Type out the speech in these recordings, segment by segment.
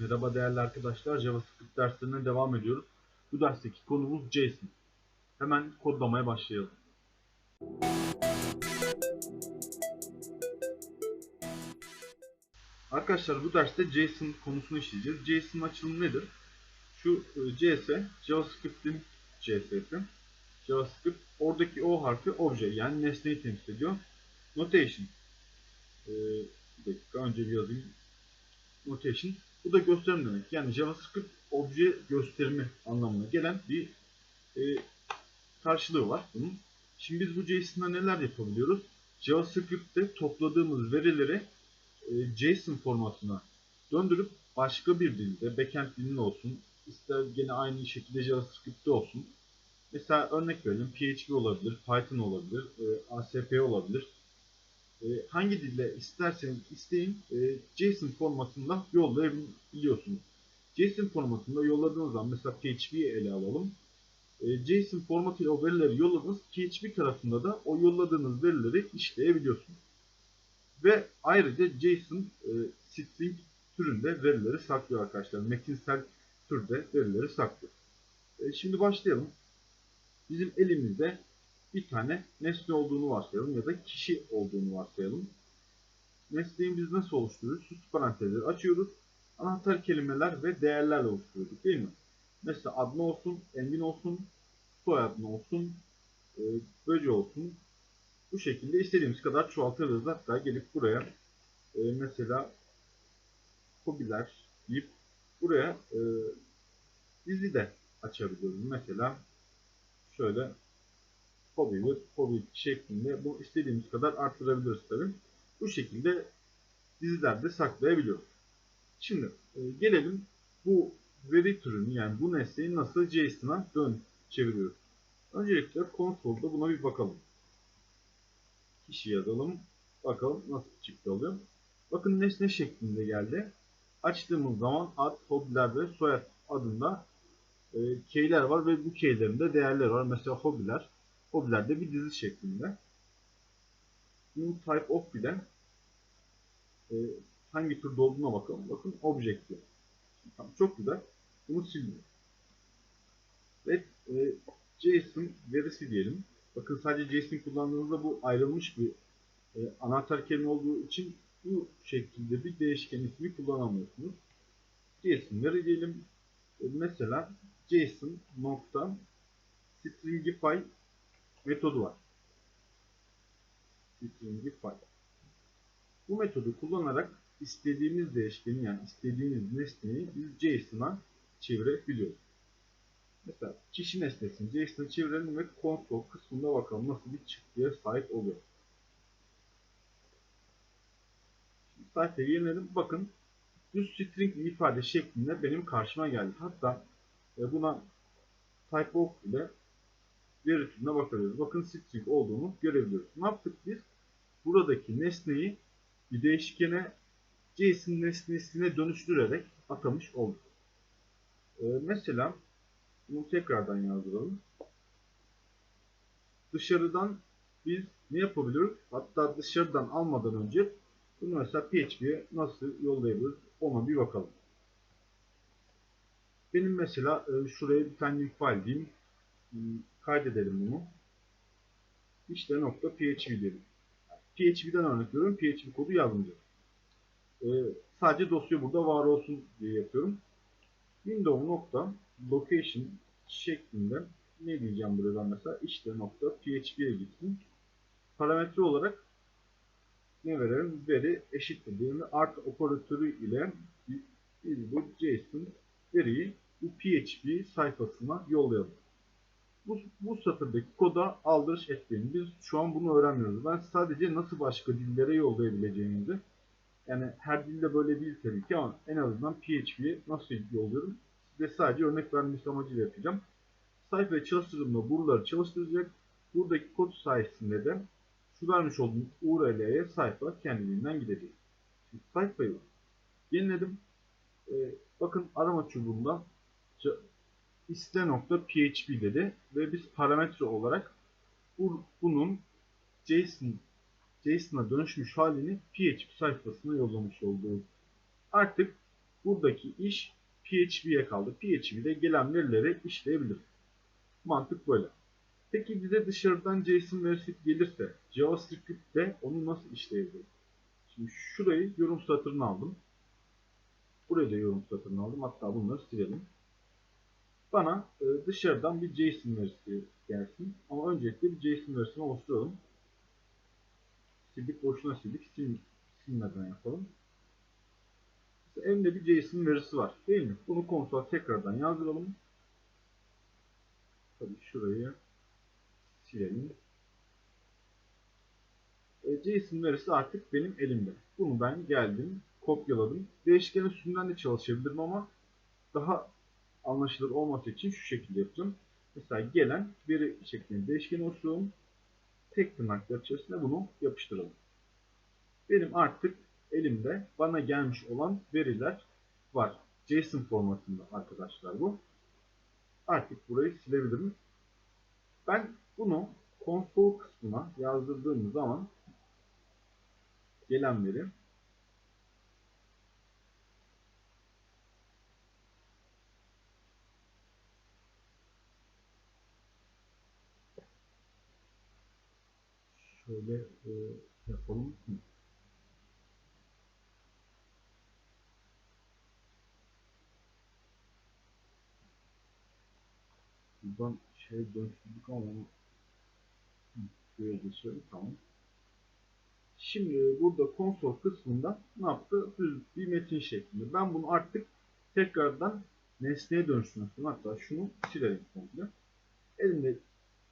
Merhaba değerli arkadaşlar. JavaScript derslerine devam ediyoruz. Bu dersteki konumuz JSON. Hemen kodlamaya başlayalım. Arkadaşlar bu derste JSON konusunu işleyeceğiz. JSON açılımı nedir? Şu e, JS, JavaScript'in JS'si. JavaScript oradaki O harfi obje yani nesneyi temsil ediyor. Notation. Ee, bir dakika önce bir yazayım. Notation. Bu da gösterim demek. Yani JavaScript obje gösterimi anlamına gelen bir e, karşılığı var bunun. Şimdi biz bu JSON'da neler yapabiliyoruz? JavaScript'te topladığımız verileri e, JSON formatına döndürüp başka bir dilde, backend dilinde olsun, ister gene aynı şekilde JavaScript'te olsun. Mesela örnek verelim PHP olabilir, Python olabilir, e, ASP olabilir. E, hangi dilde isterseniz isteyin e, JSON formatında yollayabiliyorsunuz. JSON formatında yolladığınız zaman mesela PHP'yi ele alalım. E, JSON formatıyla o verileri yolladınız. PHP tarafında da o yolladığınız verileri işleyebiliyorsunuz. Ve ayrıca JSON e, string türünde verileri saklıyor arkadaşlar. Metinsel türde verileri saklıyor. E, şimdi başlayalım. Bizim elimizde bir tane nesne olduğunu varsayalım ya da kişi olduğunu varsayalım. Nesneyi biz nasıl oluşturuyoruz? Süs parantezleri açıyoruz. Anahtar kelimeler ve değerlerle oluşturuyorduk değil mi? Mesela adını olsun, Engin olsun, soyadını olsun, e, böce olsun. Bu şekilde istediğimiz kadar çoğaltırız. Hatta gelip buraya e, mesela hobiler deyip buraya e, dizi de açabiliyoruz. Mesela şöyle bir hobi şeklinde bu istediğimiz kadar arttırabiliriz tabi. Bu şekilde dizilerde saklayabiliyoruz. Şimdi e, gelelim bu veri türünü yani bu nesneyi nasıl JSON'a dön çeviriyoruz. Öncelikle konsolda buna bir bakalım. Kişi yazalım. Bakalım nasıl çıktı oluyor. Bakın nesne şeklinde geldi. Açtığımız zaman ad, hobiler ve soyad adında e, keyler var ve bu keylerin de değerleri var. Mesela hobiler. Hobiler de bir dizi şeklinde. Bunun type of bilen e, hangi türde olduğuna bakalım. Bakın object diyor. Tamam, çok güzel. Bunu sildim. Ve e, JSON verisi diyelim. Bakın sadece JSON kullandığınızda bu ayrılmış bir e, anahtar kelime olduğu için bu şekilde bir değişken ismi kullanamıyorsunuz. JSON veri diyelim. E, mesela JSON nokta stringify metodu var. Stringify. Bu metodu kullanarak istediğimiz değişkeni yani istediğimiz nesneyi biz JSON'a çevirebiliyoruz. Mesela kişi nesnesini JSON'a çevirelim ve konsol kısmında bakalım nasıl bir çıktıya sahip oluyor. Şimdi sayfayı yeniledim. Bakın düz string bir ifade şeklinde benim karşıma geldi. Hatta e, buna type of ile veri türüne bakabiliyoruz. Bakın string olduğunu görebiliyoruz. Ne yaptık biz? Buradaki nesneyi bir değişkene JSON nesnesine dönüştürerek atamış olduk. Ee, mesela bunu tekrardan yazdıralım. Dışarıdan biz ne yapabiliyoruz? Hatta dışarıdan almadan önce bunu mesela PHP'ye nasıl yollayabiliriz ona bir bakalım. Benim mesela e, şuraya bir tane link file diyeyim. Kaydedelim bunu. İşte nokta PHP diyelim. PHP'den örnek veriyorum. PHP kodu yazmayacağım. Ee, sadece dosya burada var olsun diye yapıyorum. Windows nokta location şeklinde ne diyeceğim burada mesela işte nokta php'ye gitsin. Parametre olarak ne verelim? Veri eşittir diyelim. Art operatörü ile biz bu JSON veriyi bu PHP sayfasına yollayalım. Bu, bu satırdaki koda aldırış etmeyin. Biz şu an bunu öğrenmiyoruz. Ben sadece nasıl başka dillere yollayabileceğimizi yani her dilde böyle değil tabii ki ama en azından PHP'ye nasıl yolluyorum size sadece örnek vermek amacıyla yapacağım. Sayfayı çalıştırdığımda buraları çalıştıracak. Buradaki kod sayesinde de şu vermiş olduğum URL'ye sayfa kendiliğinden gidecek. Şimdi sayfayı yeniledim. Ee, bakın arama çubuğunda iste.php dedi ve biz parametre olarak bu, bunun JSON JSON'a dönüşmüş halini PHP sayfasına yollamış olduğu. Artık buradaki iş PHP'ye kaldı. PHP'de gelen verileri işleyebilir. Mantık böyle. Peki bize dışarıdan JSON verisi gelirse JavaScript'te onu nasıl işleyebiliriz? Şimdi şurayı yorum satırını aldım. Buraya da yorum satırını aldım. Hatta bunları silelim. Bana e, dışarıdan bir JSON verisi gelsin. Ama öncelikle bir JSON verisini oluşturalım. Sildik boşuna sildik. Sil, silmeden yapalım. Elimde bir JSON verisi var. Değil mi? Bunu konsol tekrardan yazdıralım. Tabii şurayı silelim. E, JSON verisi artık benim elimde. Bunu ben geldim, kopyaladım. Değişken üstünden de çalışabilirim ama daha anlaşılır olması için şu şekilde yapacağım. Mesela gelen veri şeklinde değişken olsun. Tek tırnaklar içerisinde bunu yapıştıralım. Benim artık elimde bana gelmiş olan veriler var. JSON formatında arkadaşlar bu. Artık burayı silebilirim. Ben bunu konsol kısmına yazdırdığım zaman gelen veri şöyle e, yapalım. Buradan şey dönüştürdük ama şuraya geçelim. Tamam. Şimdi burada konsol kısmında ne yaptı? Bir metin şeklinde. Ben bunu artık tekrardan nesneye dönüştürmek. Hatta şunu silelim komple. Elimde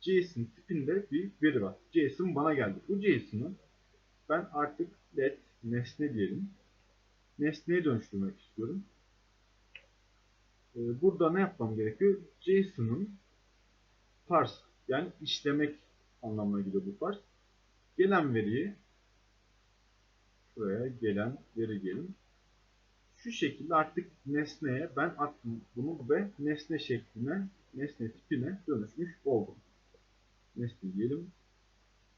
JSON tipinde bir veri var. JSON bana geldi. Bu JSON'ı ben artık let nesne diyelim. Nesneye dönüştürmek istiyorum. Ee, burada ne yapmam gerekiyor? JSON'ın parse yani işlemek anlamına geliyor bu parse. Gelen veriyi şuraya gelen veri gelin. Şu şekilde artık nesneye ben attım bunu ve nesne şekline, nesne tipine dönüşmüş oldum. Nesne diyelim.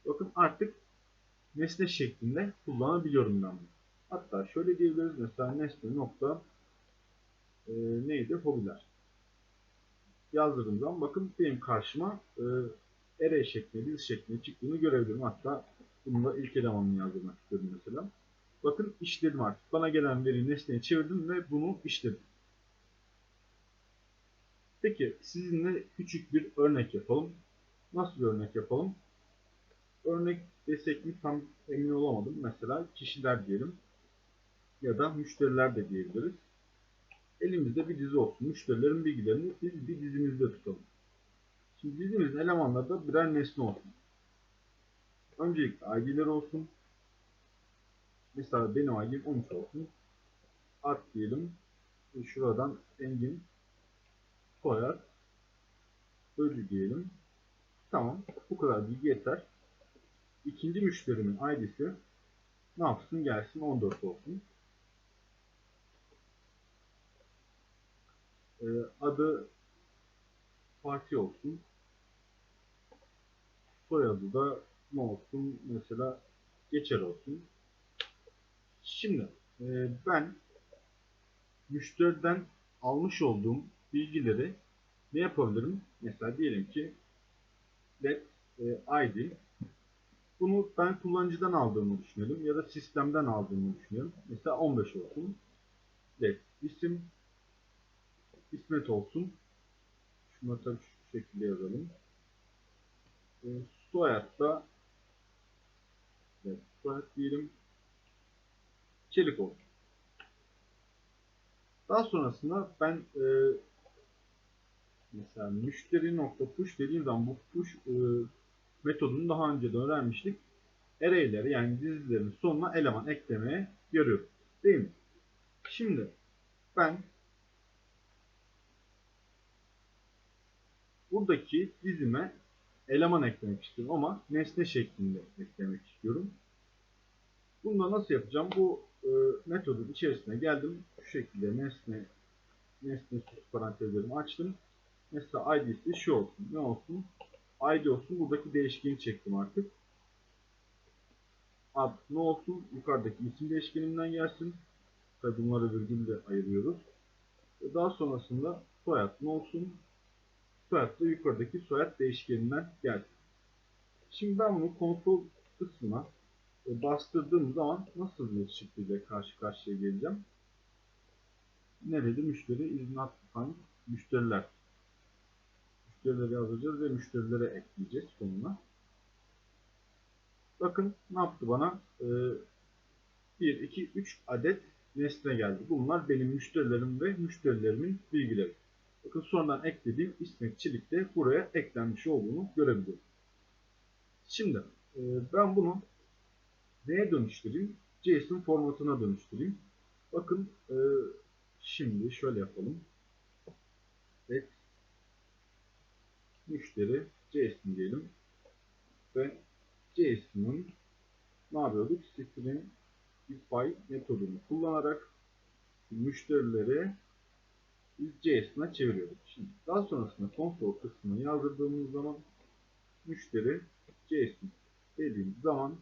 Bakın artık nesne şeklinde kullanabiliyorum ben bunu. Hatta şöyle diyebiliriz mesela nesne nokta e, neydi? Hobiler. Yazdırdığım zaman bakın benim karşıma e, array şeklinde, dizi şeklinde çıktığını görebilirim. Hatta bunu da ilk elemanını yazdırmak istedim mesela. Bakın işledim artık. Bana gelen veriyi nesneye çevirdim ve bunu işledim. Peki sizinle küçük bir örnek yapalım. Nasıl bir örnek yapalım? Örnek desek mi tam emin olamadım. Mesela kişiler diyelim. Ya da müşteriler de diyebiliriz. Elimizde bir dizi olsun. Müşterilerin bilgilerini biz bir dizimizde tutalım. Şimdi dizimizin elemanları da birer nesne olsun. Öncelikle ID'ler olsun. Mesela benim ID'm 13 olsun. Art diyelim. E şuradan Engin koyar. Öcü diyelim. Tamam. Bu kadar bilgi yeter. İkinci müşterimin ID'si ne yapsın? Gelsin 14 olsun. Ee, adı Fatih olsun. Soyadı da ne olsun? Mesela Geçer olsun. Şimdi e, ben müşteriden almış olduğum bilgileri ne yapabilirim? Mesela diyelim ki let e, id bunu ben kullanıcıdan aldığımı düşünelim ya da sistemden aldığımı düşünelim. Mesela 15 olsun. Let isim İsmet olsun. Şunu tabii şu şekilde yazalım. E, soyad da evet, soyad diyelim. Çelik olsun. Daha sonrasında ben e, mesela müşteri nokta push dediğim zaman bu push e, metodunu daha önce de öğrenmiştik. Array'leri yani dizilerin sonuna eleman eklemeye yarıyor. Değil mi? Şimdi ben buradaki dizime eleman eklemek istiyorum ama nesne şeklinde eklemek istiyorum. Bunu da nasıl yapacağım? Bu e, metodun içerisine geldim. Şu şekilde nesne nesne parantezlerimi açtım. Mesela id'si şu olsun. Ne olsun? id olsun. Buradaki değişkeni çektim artık. Ad ne olsun? Yukarıdaki isim değişkenimden gelsin. Tabi bunları virgülle ayırıyoruz. Daha sonrasında soyadın olsun. Soyad da yukarıdaki soyad değişkeninden gelsin. Şimdi ben bunu konsol kısmına e, bastırdığım zaman nasıl bir çıktıyla karşı karşıya geleceğim? Nerede müşteri is not müşteriler. Müşterileri yazacağız ve müşterilere ekleyeceğiz sonuna. Bakın ne yaptı bana? Ee, 1, 2, 3 adet nesne geldi. Bunlar benim müşterilerim ve müşterilerimin bilgileri. Bakın sonradan eklediğim İsmetçilik de buraya eklenmiş olduğunu görebiliyorum. Şimdi e, ben bunu neye dönüştüreyim? JSON formatına dönüştüreyim. Bakın e, şimdi şöyle yapalım. Evet. Müşteri JSON diyelim. Ve JSON'ın ne yapıyorduk? String define metodunu kullanarak müşterilere biz JSON'a çeviriyorduk. Şimdi daha sonrasında konsol kısmını yazdırdığımız zaman müşteri JSON dediğim zaman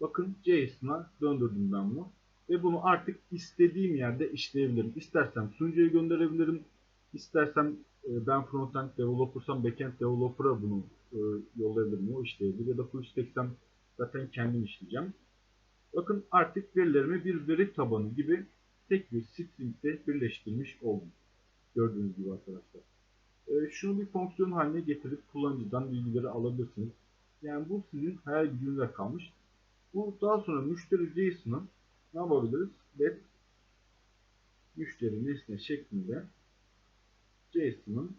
bakın JSON'a döndürdüm ben bunu. Ve bunu artık istediğim yerde işleyebilirim. İstersem sunucuya gönderebilirim. İstersem ben frontend developersam backend developer'a bunu e, yollayabilirim. O işleyebilir. Ya da full stacksem zaten kendim işleyeceğim. Bakın artık verilerimi bir veri tabanı gibi tek bir string'de birleştirmiş oldum. Gördüğünüz gibi arkadaşlar. E, şunu bir fonksiyon haline getirip kullanıcıdan bilgileri alabilirsiniz. Yani bu sizin hayal gücünüze kalmış. Bu daha sonra müşteri JSON'ın ne yapabiliriz? Let müşteri nesne şeklinde JSON'ın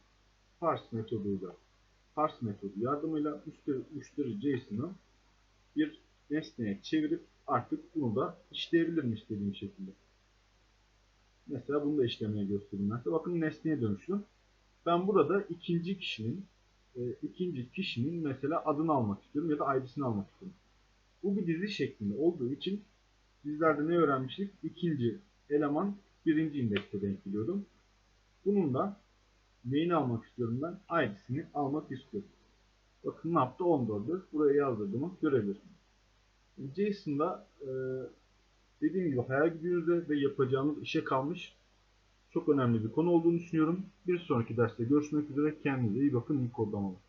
parse metoduyla parse metodu yardımıyla müşteri, müşteri JSON'ı bir nesneye çevirip artık bunu da işleyebilirim istediğim şekilde. Mesela bunu da işlemeye göstereyim. Mesela bakın nesneye dönüştü. Ben burada ikinci kişinin e, ikinci kişinin mesela adını almak istiyorum ya da ID'sini almak istiyorum. Bu bir dizi şeklinde olduğu için bizlerde ne öğrenmiştik? İkinci eleman birinci indekste denk geliyordum. Bunun da neyini almak istiyorum ben? ID'sini almak istiyorum. Bakın ne yaptı? 14'dür. Buraya yazdırdığımı görebilirsiniz. JSON'da e, dediğim gibi hayal gücünüzde ve yapacağınız işe kalmış çok önemli bir konu olduğunu düşünüyorum. Bir sonraki derste görüşmek üzere. Kendinize iyi bakın. İyi kodlamalar.